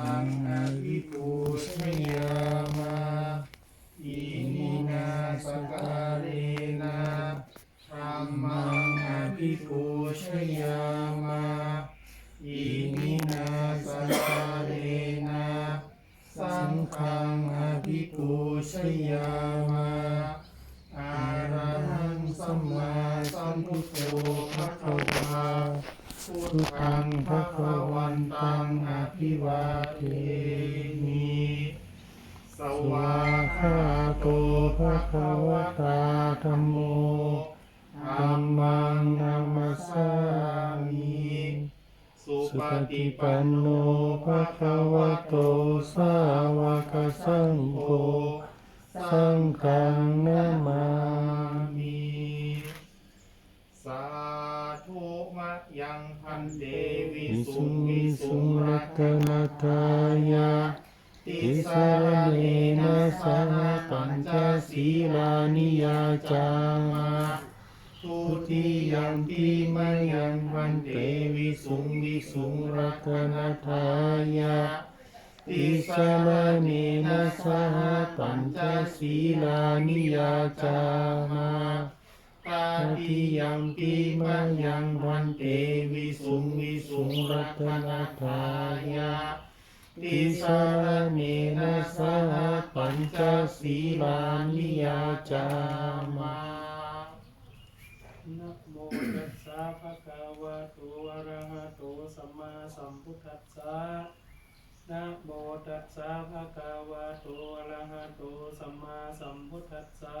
อังอภิปูชยามาอินินาสการีนาธรรมังอภิปุชยามาอินินาสการีนาสังฆังอภิปุชยา พุทธังภะคะวันตังอภิวาเทมิสวาคาโตภะคะวตาธัมโมธัมมังนัมสสามิสุปฏิปันโนภะคะวะโตสาวกสังโฆสังฆังนามามิ สาธุมะยังพันเตวิ วิ สุ สุ ง ง วิ วิ สุสุรัตนาทายาติสาสารเนนะสสหปัญจจศีลานิยาจามามาทุติยัมปิมายังพันเตวิสุงวิสุงรัตนาทายาติสารเนนะสหปัญจศีลานิยาจามา ตาติยัมปิมายังพันเตวิสุงวิสุงรัตนาทายาติสารเนนะสหปัญจศีลานิยาจามานะโมตัสสะภะคะวะโตอะระหะโตสัมมาสัมพุทธัสสะนะโมตัสสะภะคะวะโตอะระหะโตสัมมาสัมพุทธัสสะ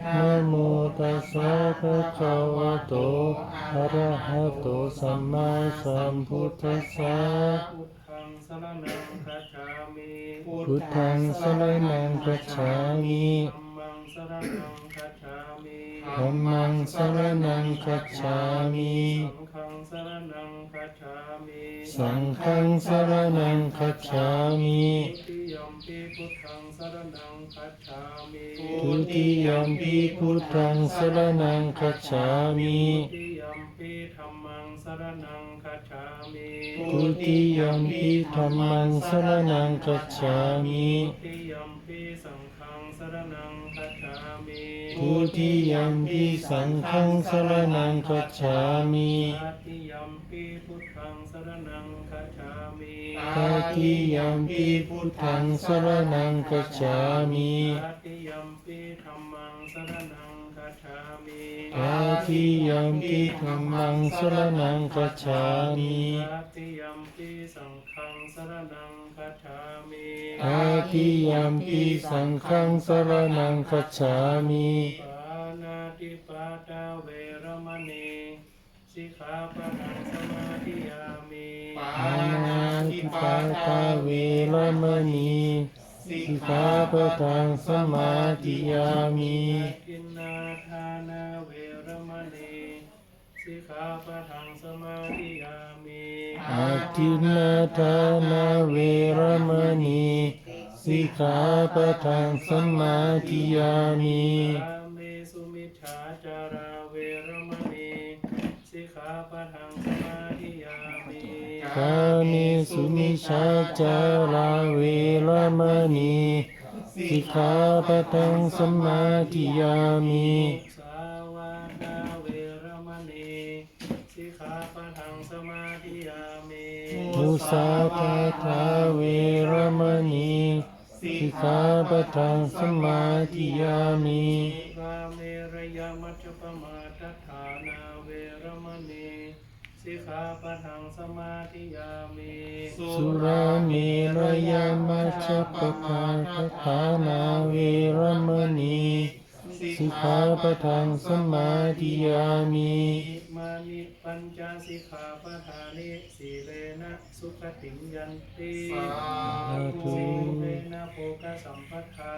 นะโมตัสสะภะคะวะโตอะระหะโตสัมมาสัมพุทธัสสะพุทธังสรณังคัจฉามิพุทธังสรณังคัจฉามิธัมมังสรณังคัจฉามิธัมมังสรณังคัจฉามิสังฆังสรณังคัจฉามิทุติ ยมปีพุทธังสรณังคัจฉามิทุติยมปีพุทธังสรณังคัจฉามิทุติยมปีธัมมังสรณังคัจฉามิทุติยมปีธัมมังสรณังคัจฉามิทุติยมปีสังฆังสรณังคัจฉามิ ทุติยมปีสังฆังสรณังคัจฉามิตติยมปีพุทธังสรณังคัจฉามิตาติยมปีพุทธังสรณังคัจฉามิตติยมปีธัมมังสรณังคัจฉา มิตาติยมปีธัมมังสรณังคัจฉามิตติยมปีสังฆังสรณังคัจฉามิตาติยมปีสังฆังสรณังคัจฉามิปานาติปาตาเวรมณีสิกขาปะทังสมาธิยามิปานาติปาตาเวรมณีสิกขาปะทังสมาธิยามิกินนาทานาเวรมณี สิกขาปะทังสมาธิยามิอาทินนาทานาเวรมณีสิกขาปะทังสมาธิยามิกาเมสุมิจฉาจาราเวรมณีสิกขาปะทังสมาธิยามิกาเมสุมิชาจาราเวรมณีสิกขาปะทังสมาธิยามิ มิมุสาทาทาเวรมณีสิกขาปะทังสมาธิยามิกาเมรยามัจจปมาทัฏฐานาเวรมณีสิกขาปะทังสมาธิยามิสุราเมรยามัชฌปปาทฐานาเวรมณี สสิกขาปะทังสมาธิยามิอิมานิปัญจสิกขาปทานิสีเลนะสุขติงยันติสาธุสีเลนะโภคสัมปทา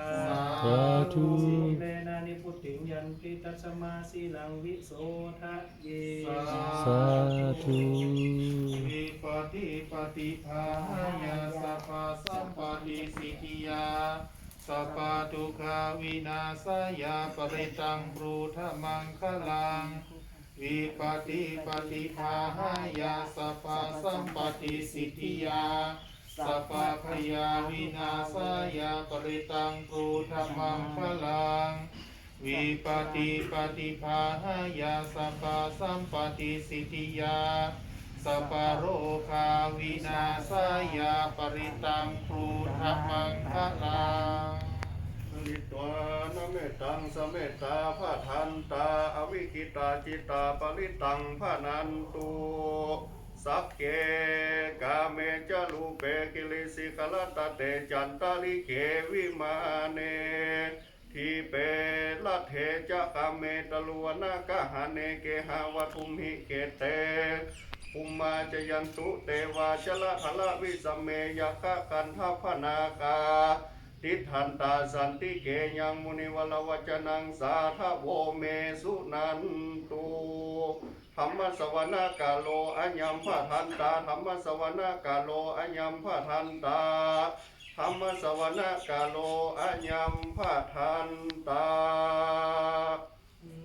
สาธุสีเลนะนิพุติงยันติตัสมาสีลังวิโสทะเยสาธุวิปฏิปฏิภาหายาสัพพะสัมปติสิทธิยา สัพพะทุกขาวินาศยาปริตังปรูธมังคลัง วิปฏิปฏิภาหายาสัพพสัมปติสิทธิยาสัพพะพยาวินาศยาปริตังปรูธมังคลัง วิปฏิปฏิภาหายาสัพพสัมปติสิทธิยาสัพพะโรคาวินาศยาปริตังปรูธมังคลัง ลิตวานเมตังสเมตตาพะทันตา อวิคิตาจิตตาปริตังพะนันตุสักเกกาเมจาลูเปกิลิสิกลตเตจันตาลิเกวิมาเนทีเปละเทจะกาเมตลวนากะหาเนเกหาวัตุมหิเกเตอุมมาจยันตุเตวาชละหละวิสเมยคะกันทพนาคา ทิฏฐันตาสันติเกยังมุนิวลวจนังสาทโวเมสุนันตุธรรมสวนากาโลอัญญมพะทันตาธรรมสวนากาโลอัญญมพะทันตาธรรมสวนากาโลอัญญมพะทันตา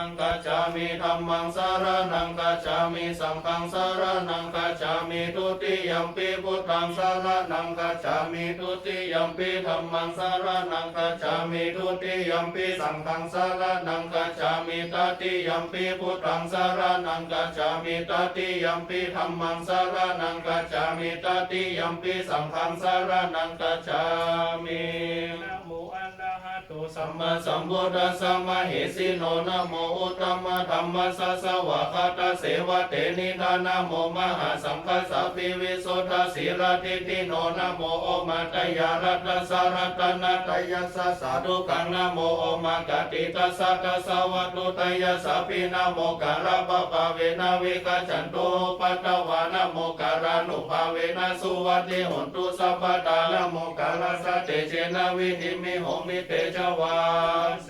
นังกัจจามิธัมมังสารนังกัจจามิสังฆังสารนังกัจจามิทุติยัมปิพุทธังสารนังกัจจามิทุติยัมปิธัมมังสารนังกัจจามิทุติยัมปิสังฆังสารนังกัจจามิตติยัมปิพุทธังสารนังกัจจามิตติยัมปิธัมมังสารนังกัจจามิตติยัมปิสังฆังสารนังกัจจามิ สัมมาสัมพุทธัสสะมะเหสิโนนะโมอุตตมะธรรมสัสสะวะคาตาเสวะเตนิทานะโมมหาสังฆสัพพิวิโสทาสีรติติโนนะโมโอมาตยารัตสารัตนาตยัสสะสาธุกังนะโมโอมากติตัสสะตัสสะวะตุตยัสสะพินะโมกะระปะปะเวนะวิกาจันโตปัตตวานะโมการานุภาเวนะสุวัติหนตุสัพพตานะโมกาลสะเตเจนะวิธิมิโหมิเตจวาเส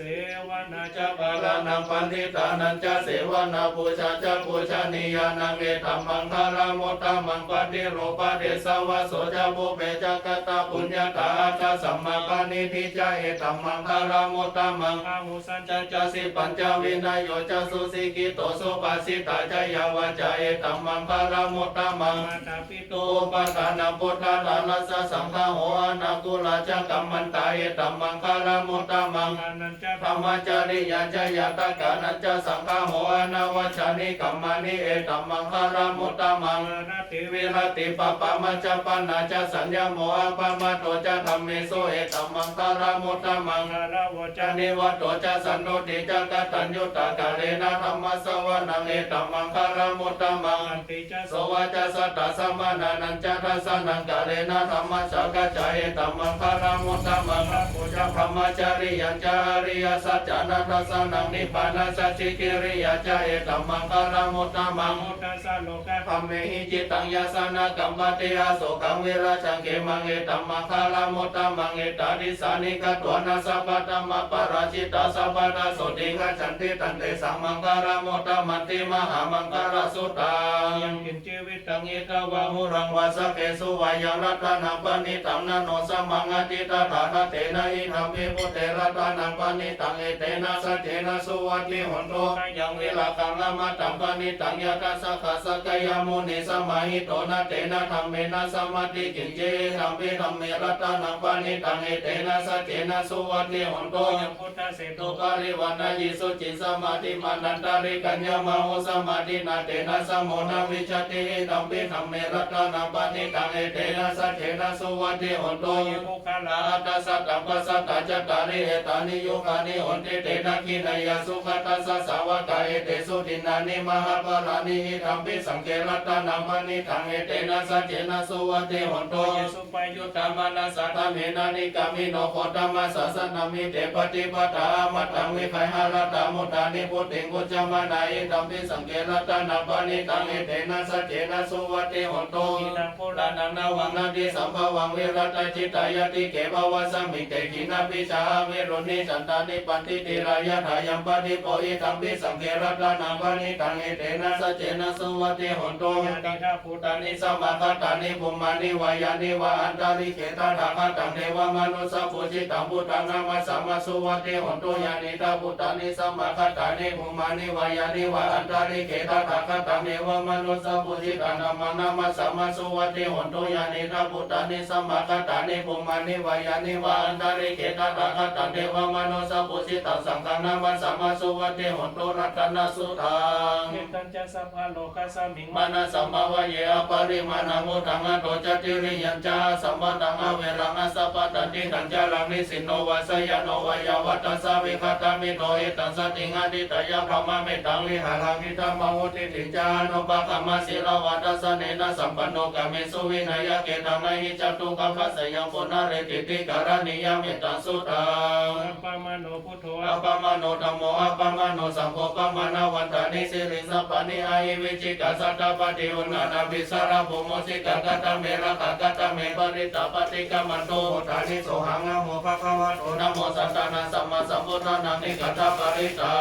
วนาจะบาลานังปันทิตานันจะเสวนาปูชาจะปูชานียานังเอตัมมังคารามตตมังปฏิโรปะเดสวะโสจะบุเปจะกตาปุญญาตาจะสัมมาปานิทิจะเอตัมมังคารามตตมังอาหุสันจะจะสิปัญจวินัยโยจะสุสิกิโตสุปัสสิตาจะยาวาจะเอตัมมังคารามตตมังตาปิโตปัฏฐานาพุทธาลาลัสสะสังฆโหอนากุลาจะกัมมันตาเอตัมมังคารามตตมังนันจะธรรมจริยาจยตกานัจสังฆโหอนาวชานิกัมมานิเอตัมมังคารามุตตมังมานาติวิรติปปะมัจจปนาจสัญญโมอปะมะโตจะธรรมเมโสเอตัมมังคารามุตตมังมาระวจจานิวัตโตจะสันโนติจะกตัญญูตากาเลนะธรรมสวนังเอตัมมังคารามุตตมังอันติจโสวะจสัตตสมานานันจะทัสสนังกาเลนะธรรมสักา ยตัมมังคารมุตตมังปุจจพรหมจาริยัจาริยสัจจานัทัสสนังนิพพานาสชิกิริยาจายตัมมังคารมุตตมังมุตสโลกะธรรมเมหิจิตังยาสนากัมปติอาโสกังเวราชังเกมังเอตัมมังคารมุตตมังเอตาดิสานิกตัวนาสัพพะธัมมปราชิตาสัพพะตาโสติกัจฉันติตันเตสังมังคารมุตตมันติมหามังคารสุตังยังกินชีวิตังเอตวะหุรังวาสะเกสุวายังรัตนังปณิตังนโนสัมมังอติตาถานะเตนะอิทัมเมพุเตรัตนังปณิตังเอเตนะสัจเจนะสุวัติหนโตยังเวลากังละมัตตังปณิตังยะตัสสะขะสะกยามุนิสมาหิโตนะเตนะธรรมเมนะสมาธิกินเจธัมเปธัมเมรัตนังปณิตังเอเตนะสัจเจนะสุวัติหนโตยังพุทธเศรษตุฐุปาริวันนายิสุจิสมาธิมานันตาริกัญญามโหสมาธินาเตนะสมโมนาวิชติตัมปิธรรมเมรัตนาปฏิตังเอเตนะสัจเจนะสุวัติหนโตยมุขลาลาตัสสะตัมปัสสะตาจตาริเอตานิโยคานิหนติเตนะกินายาสุขตัสสะสาวกาเอเตสุตินานิมหาปรานิหิธัมปิสังเกรัตนาปณิทังเอเตนะสัจเจนะสุวัติหนโตเยสุปายุยุตตตามานาสัตตเมนานิกามิโนโคตมัสสะสนามิเตปฏิปทามัตตังวิไคหารตามุตานิพุทธิกุจจมานาอิตัมปิสังเกรัตนาปณิตังเอเตนะสัจเจนะสุวัติหนโตอินังโพลาลานังนาวังนาทิสัมภวังวิรัตจิตายติเกภวสมิเตกินาปิชาเวรุณิจันตานิปันติติรายะทายัมปฏิโปอิตัมปิสังเกรัตนาปณิตังเอเตนะสเจนะสุวัติหนโตยาติทาพุตานิสัมมาคตานิภุมานิวายานิวาอันตาริเขตาทาคตังเทวมนุสปุจิตังพุทังนามาสัมมาสุวัติหนโตยานิตาพุทธานิสัมมาคตานิภุมานิวายานิวาอันตาริเขตาทาคตังเทวมนุสปุจิตังนามานามาสัมมาสุวัติหนโตยานิตาพุทธานิสัมมาคตานิภุมมานิวายานิวาอันตาริเขตาทาคตังเทวมนุสสปุจิตังสังฆนามาสัมมาสุวัติหนโตรัตนสุตังเมตัญจะสัพพะโลกัสสมิงมานะสัมภาวะเยอปริมาณมุตังอโตจติริยัญจาสัมปตังอเวรังอสัพพตันติตัญจารังนิสินโนวาสยโนวายาวัตสาวิคตามิโนเอตังสติงอดิตยพรหมเมตังวิหารังนิธรรมวุติติจานุปะกรรมศิลวัตสเนนะสัมปันโนกามิสุวินัยเกตังนหิจตุกัมภสยังปุณเรติติการณิยเมตังสุตังอัปปมาโนพุทโธอัปปมโนธรรมโมอัปปมโนสังโฆปมานาวันตานิสิริสัพพะนิอายิวิจิกาสัตตปฏิอุณานาภิสารภุโมสิกากตเมระกากตเมปริตาปฏิกามันโตทานิโสหังนะโมภะคะวะโตนะโมสัตตานะสัมมาสัมพุทธานังนิกัตถปริตา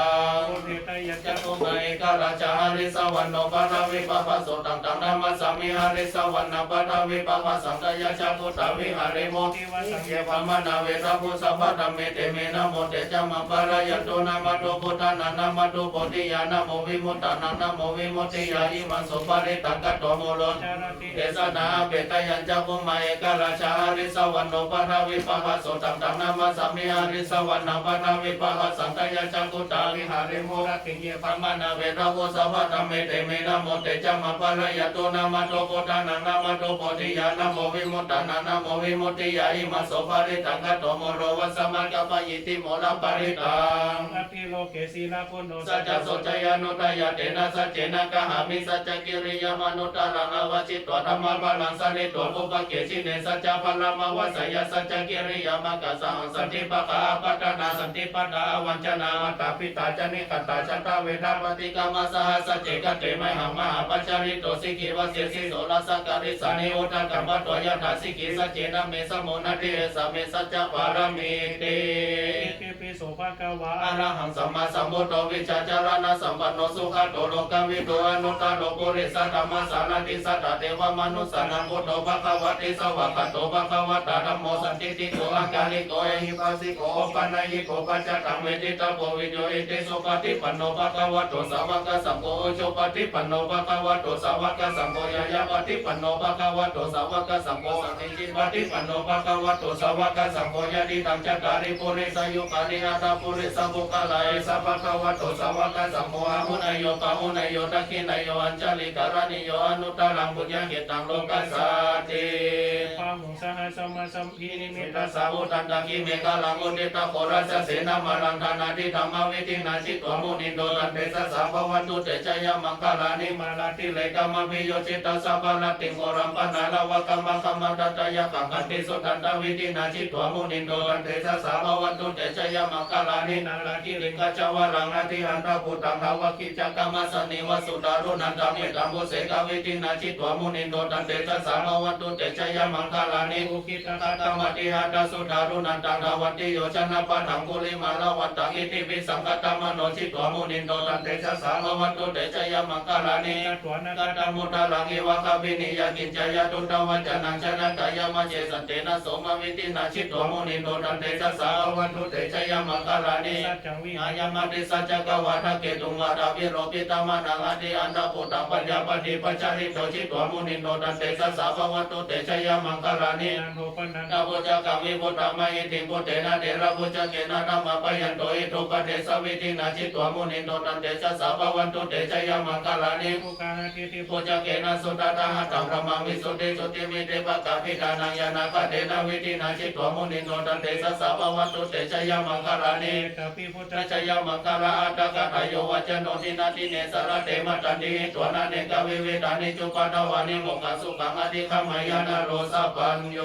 โอเทตยัญจัจะตุมาเอกราชหริสวรรณโนปะทวิปปะโสตังตังธัมมัสสามิหริสวรรณปะทวิปปะสังกยะจักุตวิหาริโมทิวสังเยปมานาเวราภูสัพพะธรรมเมตเมนะโมเตจามังปะระยะโตนะมะโตพุทธานานะมะโตโพธิญาณโมวิมุตตานังนะโมวิมุตติยาอิมันสุปะริตังกัตโตโมลจารติเทสนาเปตยัญจักุมาเอกราชาหริสวรรณโนปะทวิปปะโสตังตังธัมมัสสามิหริสวรรณปะทวิปปะสังกยะจักุตาวิหาริโมรติเยปะมานาเวราภูสัพพะธรรมเมตเมนะโมเตจามังปะระยะโตนะมะโตพุทธานังนะมะโตโพธิญาณโมวิมุตตานังนะโมวิมุตติยาอิมันสุปะริตังกัตโตโมโรวัสสมังกัปปะยิติโมระปะริตังอภิโลเกศีลาพุนโนสัจจโสจยานุตยาเตนะสัจเจนะกะหามิสัจจกิริยามนุตตรังอวชิตวธรรมะพลังสนิตัวปุปะเกชิเนสัจจพลังมวัสยสัจจกิริยามะกัสสังสันติปะกาปัตนาสันติปัตตาวัญชนาวัตตาปิตาจนิกัตตาชัตตาเวทาปฏิกรรมสหสัจเจกเตมหังมหาปัจจริโตสิกิวเสสิโสรสังการิสานิโอตกรรมตัวยถาสิกิสัจเจนะเมสมุนาเทสเมสัจจปารมิเตเอปิโสภะกวาอะระหังสัมมาสัมพุทโธวิชาจารณะสัมปันโนสุขโตโลกวิโตอนุตตโลปุริสัตธรรมสารติสัตตเทวมนุสสานังพุทโธภควติสวากโตภควตาธัมโมสันติติโกอาการิโกเอหิปัสสิโกปันญิโกปัจจตังเวทิตาโพวิโยอิติสุปฏิปันโนภควโตสาวกสังโฆโชปฏิปันโนภควโตสาวกสังโฆยายาปฏิปันโนภควโตสาวกสังโฆสังฆิปฏิปันโนภควโตสาวกสังโฆยะดิตังจัตตาริปุริสยุคานิอาตาปุริสบุคลายสัพพะวะโตสาวกสังโฆอาหุนายโยปะหุนายโยตักขินายโยอัญชลิการณิโยอนุตตรังบุญญาเกตังโลกัสสาติปาหุสหสัมมาสัมพีนิมิมิตตาสาวุตันตะกิเมฆาลังอุติตาโคราชเสนามาลังธานาทิธรรมวิธินาชิตวมุนิโดตันเตสสะภวันตุเตชยมังคลานิมาลาติเลกามพิโยจิตาสัพพะติงโอรัมปนาลาวะกัมมะคัมมะตัตยะกังคันติสุตันตวิธินาชิตวมุนินโดตันเตสสะภวันตุเตชยมังคลานินาลากิลิงกจจวรังอธิอันตพุตังภาวกิจักกรรมสนิวสุตารุนันตเมตัมบุเสกวิธินาชิตวมุนินโดตันเตสสะภวันตุเตชยมังคลานิอุคิตาตัตตมติหัตสุดารุนันตังาวันติโยชนะปัทังกุลิมาลาวัตตังอิติปิสังกตมโนชิตวมุนินโดตันเตชะสาลวันตุเตชะยมังคลานิตตัวนกัตตมุตตะลังอิวะคบินิยกินจายตุตวัจนังชนะกายมะเจสันเตนะโสมวิตินาชิตวมุนินโดตันเตชะสาลวันตุเตชะยมังคลานิสัจจังวิอายังมาติสัจจกวาทะเกตุงวาทาวิโรปิตามานังอติอันตปุตตะปัญญาปฏิปัจจาริโตชิตวมุนิโนตันเตสัสสะภวัตตุเตชยมังคลานิยานโทปันนันนาพุจกามิพุทธมายิติพุทเตนะเดระพุจเกนะธรรมปยันโตอิทุปเทสวิตินาจิตวมุนิโนตันเตสัสสะภวันตุเตชยมังคลานิภูกาหาทิติพุจเกนะสุตตะหะตังธรรมังวิสุทธิสุติมิเตปะกาภิดานังยานาคเตนะวิตินาจิตวมุนิโนตันเตสัสสะภวันตุเตชยมังคลานิเตปิพุทธทัชยมังคลาอัตตกะทายโยวัจโนทินาทิเนสระเตมะตันติตัวนาเนกวิเวตานิจุปตวานิโมกขสุขังอธิคัมมยานาโรสัพพัญโย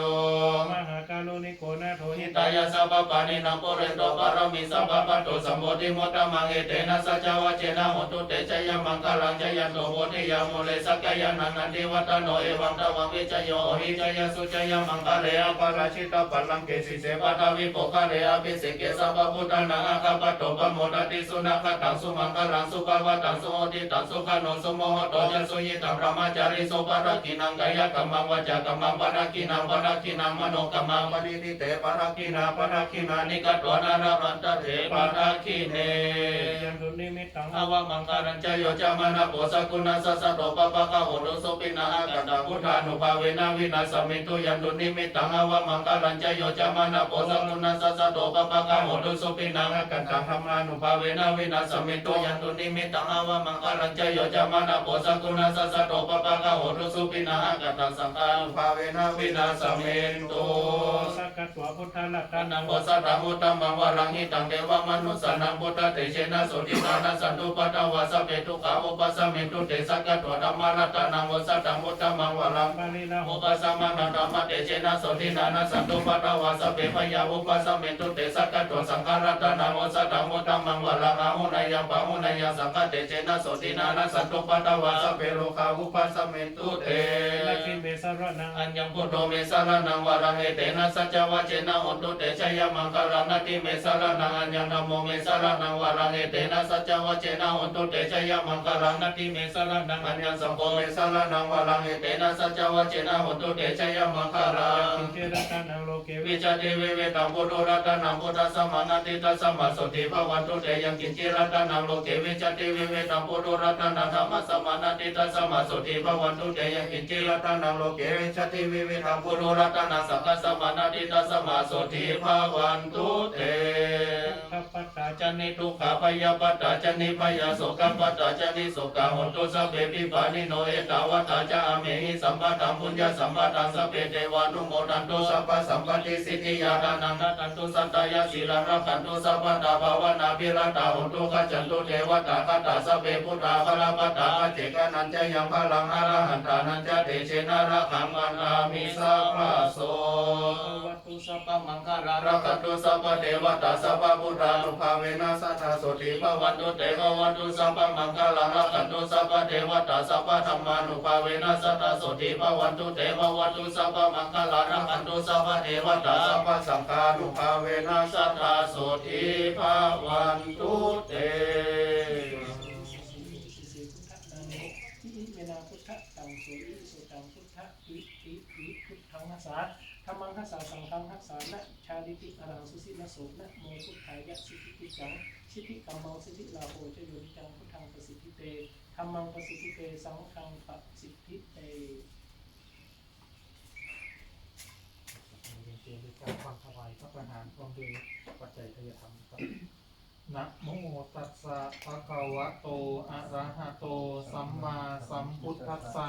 มหากาลุนิโกนาโทหิหิตตายาสัพพะนินังปุเรนโตปารมิสัพพะปัตโตสัมโพธิมุตตะมังเอเตนะสัจจวัจเจนะหุตุเตชยมังคลังจยันโตโพธิยามุเลสักกายานันนันติวัตโนเอวังตวังวิจโยโอหิจยสุจยมังคเลอปาราชิตาปัลลังเกสิเสปะทวิปคะเลอภิเสกสัพพะพุทธนาอาคาปโตปะโมดติสุนัขตังสุมังคลังสุภวัตังสุโหติตังสุขโนสุโมหตยัสุยิตังพระมาจาริสุปารกินังกายกรรมังวจกรรมังปารกินังปารกินังมโนกรรมังปณิทิเตปารกินาปารกินานิกัตวนารารันตเถปารกิเนยันตุนิมิตังอาวมังการัญจโยจามานะโปสกุณาสัสสะโตปะปะกะโหตุสุปินะอากัตตะพุทธานุภาเวนะวินาสมิตุยันตุนิมิตตังอาวมังการัญจโยจามานะโปสกุณาสัสสะโตปะปะกะโหตุสุปินะอากัตตะธรรมานุภาเวนะวินาสมิตุยันตุนิมิตตังอาวมังการัญจโยจามานะโปสกุณาสัสสะโตปะปะกะโหตุสุปินะอากัตตะสังฆานุภาเวนะวินาสมิตุสักกัตวพุทธลักษกัณะนังโอสัตตังอุตตมังวรังหิตังเทวมนุสานังพุทธเตเชนะสุตินานัสสันตุปัตตวาสเปตุขาอุปสมมิตุเตสักกะตัวธรรมรัตนังโอสัตตังอุตตมังวรังบาลีลาอุปสมนันธรรมเตเชนะสุตินานัสสันตุปัตตวาสเปพยาอุปสมมิตุเตสักกะตัวสังฆารัตนังโอสัตตังอุตตมังวะรังอาหุนายปะหุนายสังฆเตเชนะสุตินานัสสันตุปัตตวาสเปโลกาอุปสมมิตุเตลักขิเมสระนังอัญญพุทโธเมสารนังวารังเอเตนะสัจจวัจเจนะหุตุเตชยมังคลานาติเมสารนังอัญญังธัมโมเมสารนังวารังเอเตนะสัจจวัจเจนะหุตุเตชยมังคลานาติเมสารนังอัญญสังโฆเมสารนังวารังเอเตนะสัจจวัจเจนะหุตุเตชยมังคลากินเจรตานังวิวิจติวิเวตังพุทธรัตนังพุทธสมานาติตัสมาสติภวันตุเตยังกินจิรัตนังโลเกวิจติวิเวตังพุทธรัตนังธรรมสมานา ติตัสสมาสติภวันตุเตยังกินจิรัตนังโลเกวิจติวเวตังพุทโธรัตนังสัพพสมานาติตัสสมาสติภวันตุเตขปัตตาจนิทุกขพยาปัตตาจนิพยาโสกปัตตาจนิโสกหุนตุสัพเพปิปานิโนเอตาวัตตาจาเมหิสัมปะตังปุญญสัมปะตังสัพเพเทวานุโมทันตุสัพพะสัมปติสิทธิยาทานังนัตันตุสัตตายาสีรังรักันตุสัพพะตาภาวนาภิรัตาหุนตุขจันตุเทวตาคตาสัพเพพุทธาภลปัตาเจกานันจยังพลังอรหันตานันจเตเชนะระขังวันามิสัพพะโสวัตุสัพพมังคารารักตุสัพพเทวตาสัพพพุทธานุภาเวนัสสะโสติภวันตุเตภวันตุสัพพมังคารารักตุสัพพเทวตาสัพพธรรมานุภาเวนัสสะโสติภวันตุเตภวันตุสัพพมังคารารักตุสัพพเทวตาสัพพสังฆานุภาเวนัสสะโสติภวันตุเต อิเมนาพุทธตังสุอิสุตังพุทธอิอิอิพุทธังหัสสะธ รรมังหัสสะสังฆังหัสสะนะชาลิติอรังสุสินะโสนะโมพุทธายะสิทธิกิจังสิทธิกัมมังสิทธิลาโภชโยนิจังพุทธังประสิทธิเตธรรมังประสิทธิเตสังฆังประสิทธิเตเรียนเตรียมด้วยการฟังถวายพระประหารพร้อมด้วยปัจจัยทายธรรมครับนะโมตัสสะภะคะวะโต อะระหะโต สัมมาสัมพุทธัสสะ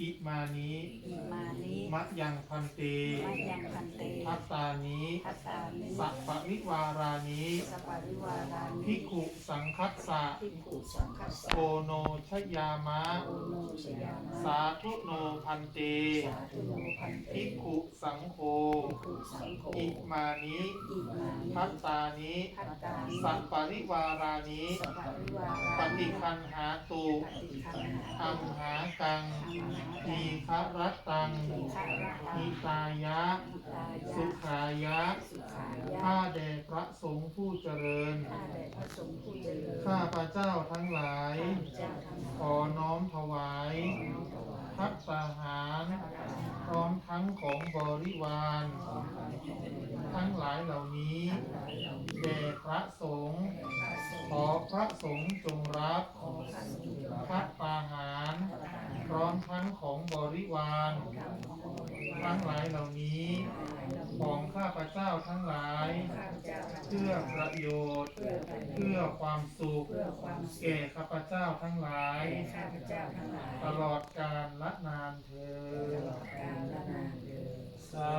อิมานิอิมานิมะยังพันเตมะยังพันเตพัตตานิพัตตานิสัพพะวิวารานิสปาริวารานิภิกขุสังคัสสะภิกขุสังฆสะโกโนชยามะโอโนชยามะ สาธุโนพันเตสาธุโนพันเตภิกขุสังโฆภิกขุสังโฆอิมานิอิมานิพัตตานิพัตตานิสัพปริวารานิสปาริวาปรานิฏิคันหาตุปฏิคันหาอัมหากังทีฆรัตตังทีฆะระตังนิตายะอิตายะสุขายะ สุขายะ ข้าแด่พระสงฆ์ผู้เจริญข้าแต่พระสงฆ์ผู้เจริญ ข้าพระเจ้าทั้งหลายเจ้าทั้งหลายขอน้อมถวาย พัตตาหารพร้อมทั้งของบริวาร ทั้งหลายเหล่านี้แด่พระสงฆ์ขอพระสงฆ์จงรับพัตตาหารพ ร้อมทั้งของบริวารทั้งหลายเหล่านี้ ของข้าพเจ้าทั้งหลาย เพื่อประโยชน์ เพื่อความสุขแก่ข้าพเจ้าทั้งหลายข้าพเจ้าทั้งหลายตลอดกาลละนานเธอญการละนานเดินสา